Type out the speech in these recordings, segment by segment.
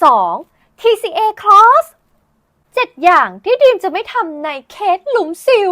2 TCA Cross 7 อย่างที่ดีมจะไม่ทำในเคสหลุมสิว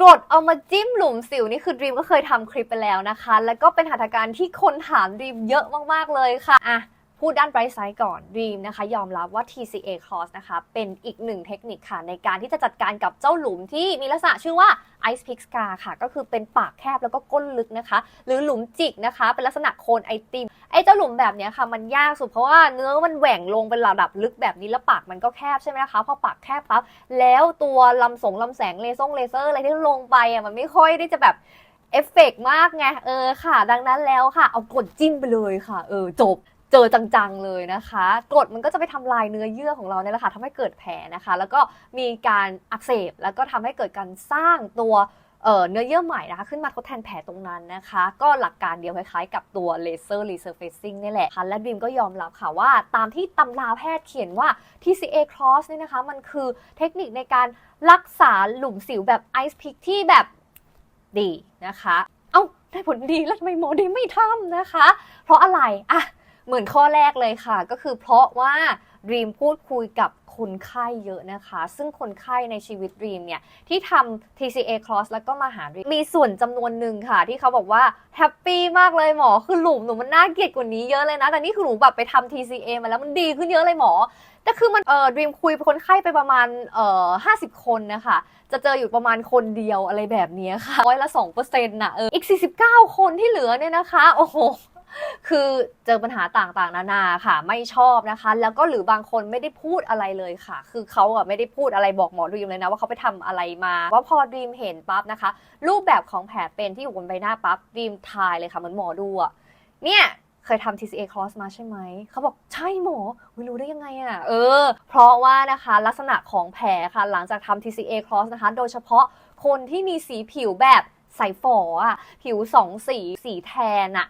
กรดเอามาจิ้มหลุมสิวนี่คือดีมก็เคยทำคลิปไปแล้วนะคะ แล้วก็เป็นหัตถการที่คนถามดีมเยอะมากๆเลยค่ะอะ พูดด้านไบรท์ไซด์ก่อนดีมนะคะยอมรับว่า TCA Cross นะคะเป็นอีกหนึ่งเทคนิคค่ะในการที่จะจัดการกับเจ้าหลุมที่มีลักษณะชื่อว่า Ice Pick Scar ค่ะ ก็คือเป็นปากแคบแล้วก็ก้นลึกนะคะ หรือหลุมจิกนะคะ เป็นลักษณะโคนไอติมไอ้เจ้าหลุมแบบนี้ค่ะมันยากสุดเพราะว่าเนื้อมันแหว่งลงเป็นระดับลึกแบบนี้แล้วปากมันก็แคบใช่ไหมคะพอปากแคบปั๊บแล้วตัวลำสงลำแสงเลเซงเลเซอร์อะไรที่ลงไปอะมันไม่ค่อยได้จะแบบเอฟเฟกต์มากไงเออค่ะ ดังนั้นแล้วค่ะ เอากดจิ้มไปเลยค่ะ เออจบ เจอจังๆเลยนะคะกรดมันก็จะไปทำลายเนื้อเยื่อของเราเนี่ยแหละค่ะทำให้เกิดแผลนะคะ แล้วก็มีการอักเสบแล้วก็ทำให้เกิดการสร้างตัวเเนื้อเยื่อใหม่นะคะ ขึ้นมาทดแทนแผลตรงนั้นนะคะ ก็หลักการเดียวคล้ายๆ กับตัวเลเซอร์รีเซอร์เฟซิ่งนี่แหละค่ะและบีมก็ยอมรับค่ะว่า ตามที่ตำราแพทย์เขียนว่า TCA Cross เนี่ยนะคะ มันคือเทคนิคในการรักษาหลุมสิวแบบไอซ์พิกที่แบบดีนะคะ เอ้าได้ผลดีแล้วทำไมหมอดีไม่ทำนะคะ เพราะอะไรอะ เหมือนข้อแรกเลยค่ะ ก็คือเพราะว่าดีมพูดคุยกับคนไข้เยอะนะคะ ซึ่งคนไข้ในชีวิตดีมเนี่ยที่ทำ TCA Cross แล้วก็มาหาดีมมีส่วนจำนวนหนึ่งค่ะ ที่เขาบอกว่าแฮปปี้มากเลยหมอ คือหลุมหนูมันน่าเกลียดกว่านี้เยอะเลยนะ แต่นี่คือหนูแบบไปทำ TCA มาแล้วมันดีขึ้นเยอะเลยหมอ แต่คือมันเออดีมคุยคนไข้ไปประมาณเอ่อห้าสิบคนนะคะ จะเจออยู่ประมาณคนเดียวอะไรแบบนี้ค่ะร้อยละสองเปอร์เซ็นต์น่ะเอออีก 49 คนที่เหลือเนี่ยนะคะ โอ้โห คือเจอปัญหาต่างๆ นานาค่ะ ไม่ชอบนะคะ แล้วก็หรือบางคนไม่ได้พูดอะไรเลยค่ะ คือเขาอะไม่ได้พูดอะไรบอกหมอดีมเลยนะ ว่าเขาไปทำอะไรมาว่าพอดีมเห็นปั๊บนะคะ รูปแบบของแผลเป็นที่อยู่บนใบหน้าปั๊บดีมทายเลยค่ะเหมือนหมอดูอะเนี่ยเคยทำ TCA cross มาใช่ไหม เขาบอกใช่หมอไม่รู้ได้ยังไงอะเออ เพราะว่านะคะลักษณะของแผลค่ะ หลังจากทำ TCA cross นะคะ โดยเฉพาะคนที่มีสีผิวแบบใสฝออะผิวสองสี สีแทนอะ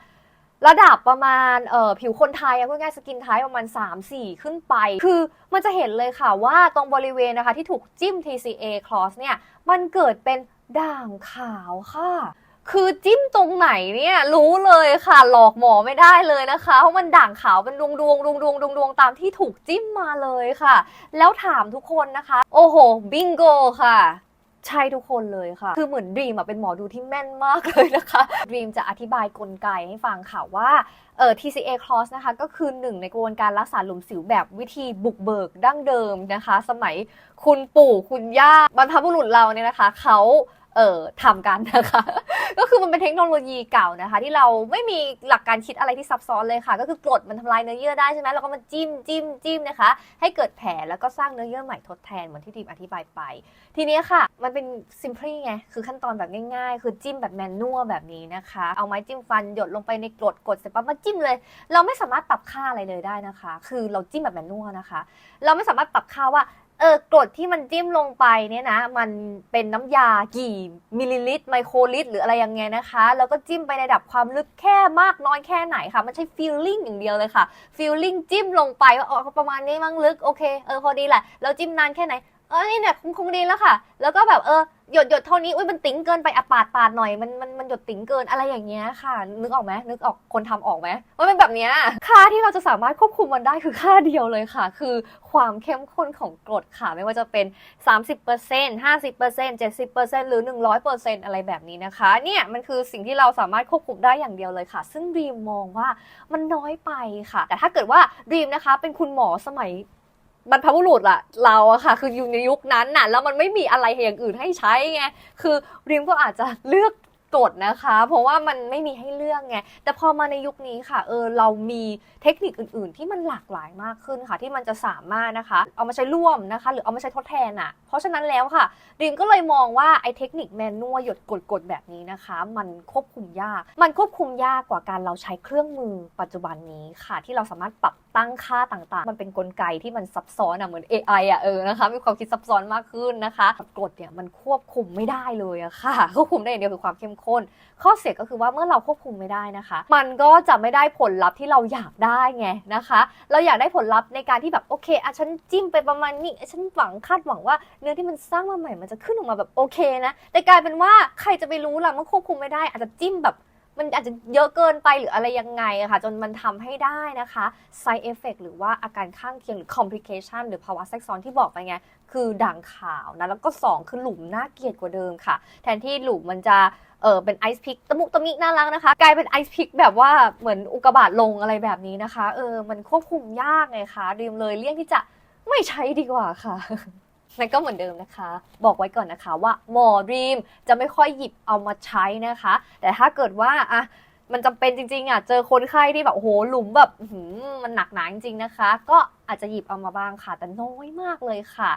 ระดับประมาณเอ่อผิวคนไทยอะพูดง่ายสกินไทยประมาณ 3-4 ขึ้นไป คือมันจะเห็นเลยค่ะว่าตรงบริเวณนะคะที่ถูกจิ้ม TCA cross เนี่ย มันเกิดเป็นด่างขาวค่ะคือจิ้มตรงไหนเนี่ยรู้เลยค่ะ หลอกหมอไม่ได้เลยนะคะเพราะมันด่างขาวเป็นดวงดวงดวงดวงดวงดวงตามที่ถูกจิ้มมาเลยค่ะ แล้วถามทุกคนนะคะ โอ้โห บิงโกค่ะ ใช่ทุกคนเลยค่ะ คือเหมือนดีมอะเป็นหมอดูที่แม่นมากเลยนะคะดีมจะอธิบายกลไกให้ฟังค่ะว่าเอ่อ TCA cross นะคะก็คือหนึ่งในกระบวนการรักษาหลุมสิวแบบวิธีบุกเบิกดั้งเดิมนะคะ สมัยคุณปู่คุณย่าบรรพบุรุษเราเนี่ยนะคะเขา เอ่อทำกันนะคะ ก็คือมันเป็นเทคโนโลยีเก่านะคะ ที่เราไม่มีหลักการคิดอะไรที่ซับซ้อนเลยค่ะ ก็คือกรดมันทำลายเนื้อเยื่อได้ใช่ไหมแล้วก็มาจิ้มจิ้มจิ้มนะคะ ให้เกิดแผลแล้วก็สร้างเนื้อเยื่อใหม่ทดแทนเหมือนที่ดีมอธิบายไป ทีนี้ค่ะ มันเป็น simple ไงคือขั้นตอนแบบง่ายๆ คือจิ้มแบบแมนนวลแบบนี้นะคะ เอาไม้จิ้มฟันหยดลงไปในกรดกดเสร็จปั๊บมาจิ้มเลย เราไม่สามารถปรับค่าอะไรเลยได้นะคะ คือเราจิ้มแบบแมนนวลนะคะ เราไม่สามารถปรับค่าว่า เออกรดที่มันจิ้มลงไปเนี่ยนะ มันเป็นน้ำยากี่มิลลิลิตรไมโครลิตร หรืออะไรยังไงนะคะ แล้วก็จิ้มไปในระดับความลึกแค่มากน้อยแค่ไหนค่ะ มันใช่ฟีลลิ่งอย่างเดียวเลยค่ะฟีลลิ่งจิ้มลงไปว่าอ๋อประมาณนี้มั้งลึกโอเคเออพอดีแหละแล้วจิ้มนานแค่ไหนเออนี่เนี่ยคงคงดีแล้วค่ะ แล้วก็แบบเออ หยดหยดเท่านี้อุ้ยมันติ๋งเกินไปอะปาดปาดหน่อยมันมันมันหยดติ๋งเกินอะไรอย่างเงี้ยค่ะ นึกออกไหมนึกออกคนทำออกไหมว่าเป็นแบบเนี้ยค่าที่เราจะสามารถควบคุมมันได้คือค่าเดียวเลยค่ะ คือความเข้มข้นของกรดค่ะ ไม่ว่าจะเป็น 30% 50% 70%หรือ 100%อะไรแบบนี้นะคะ เนี่ยมันคือสิ่งที่เราสามารถควบคุมได้อย่างเดียวเลยค่ะ ซึ่งดีมมองว่ามันน้อยไปค่ะ แต่ถ้าเกิดว่าดีมนะคะ เป็นคุณหมอสมัย บรรพบุรุษอะเราอะค่ะ คืออยู่ในยุคนั้นน่ะ แล้วมันไม่มีอะไรอย่างอื่นให้ใช้ไงคือริมก็อาจจะเลือกกดนะคะ เพราะว่ามันไม่มีให้เลือกไงแต่พอมาในยุคนี้ค่ะเออเรามีเทคนิคอื่น ๆ ที่มันหลากหลายมากขึ้นค่ะ ที่มันจะสามารถนะคะ เอามาใช้ร่วมนะคะ หรือเอามาใช้ทดแทนอะเพราะฉะนั้นแล้วค่ะดิมก็เลยมองว่าไอ้เทคนิคแมนนวลหยดกดๆแบบนี้นะคะ มันควบคุมยาก มันควบคุมยากกว่าการเราใช้เครื่องมือปัจจุบันนี้ค่ะ ที่เราสามารถปรับ ตั้งค่าต่างๆ มันเป็นกลไกที่มันซับซ้อนอะเหมือน AI อะเออนะคะมีความคิดซับซ้อนมากขึ้นนะคะกรดเนี่ยมันควบคุมไม่ได้เลยอะค่ะควบคุมได้อย่างเดียวคือความเข้มข้น ข้อเสียก็คือว่าเมื่อเราควบคุมไม่ได้นะคะ มันก็จะไม่ได้ผลลัพธ์ที่เราอยากได้ไงนะคะ เราอยากได้ผลลัพธ์ในการที่แบบโอเคอะฉันจิ้มไปประมาณนี้ฉันหวังคาดหวังว่าเนื้อที่มันสร้างมาใหม่มันจะขึ้นออกมาแบบโอเคนะแต่กลายเป็นว่าใครจะไปรู้ล่ะเมื่อควบคุมไม่ได้อาจจะจิ้มแบบ มันอาจจะเยอะเกินไปหรืออะไรยังไงอะค่ะ จนมันทำให้ได้นะคะ side effect หรือว่าอาการข้างเคียงหรือ complication หรือภาวะแทรกซ้อนที่บอกไปไง คือด่างขาวนะ แล้วก็ 2 คือหลุมน่าเกลียดกว่าเดิมค่ะ แทนที่หลุมมันจะเออเป็นไอซ์พิกตะมุตะมิน่ารักนะคะ กลายเป็นไอซ์พิกแบบว่าเหมือนอุกกาบาตลงอะไรแบบนี้นะคะ เออ มันควบคุมยากไงคะดีมเลยเลี่ยงที่จะไม่ใช้ดีกว่าค่ะ นั่นก็เหมือนเดิมนะคะ บอกไว้ก่อนนะคะว่าหมอดีมจะไม่ค่อยหยิบเอามาใช้นะคะ แต่ถ้าเกิดว่าอะมันจำเป็นจริงๆอะเจอคนไข้ที่แบบโหหลุมแบบมันหนักหนาจริงๆนะคะ ก็อาจจะหยิบเอามาบ้างค่ะ แต่น้อยมากเลยค่ะ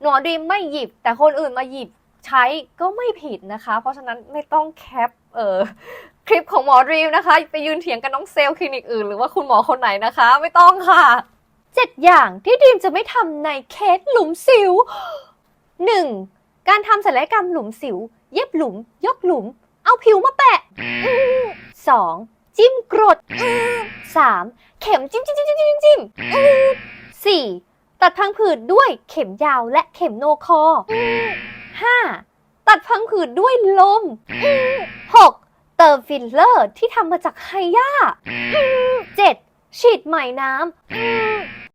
หนอดีมไม่หยิบ แต่คนอื่นมาหยิบใช้ก็ไม่ผิดนะคะ เพราะฉะนั้นไม่ต้องแคปเออคลิปของหมอดีมนะคะ ไปยืนเถียงกับน้องเซลล์คลินิกอื่นหรือว่าคุณหมอคนไหนนะคะ ไม่ต้องค่ะ เจ็ดอย่างที่ดีมจะไม่ทำในเคสหลุมสิว 1. การทำศัลยกรรมหลุมสิว เย็บหลุม ยกหลุม เอาผิวมาแปะ 2. จิ้มกรด 3. เข็มจิ้มจิ้มจิ้มจิ้มจิ้มจิ้ม 4. ตัดพังผืดด้วยเข็มยาวและเข็มโนคอ 5. ตัดพังผืดด้วยลม 6. เติมฟิลเลอร์ที่ทำมาจากไฮยา 7. ฉีดไหมน้ำ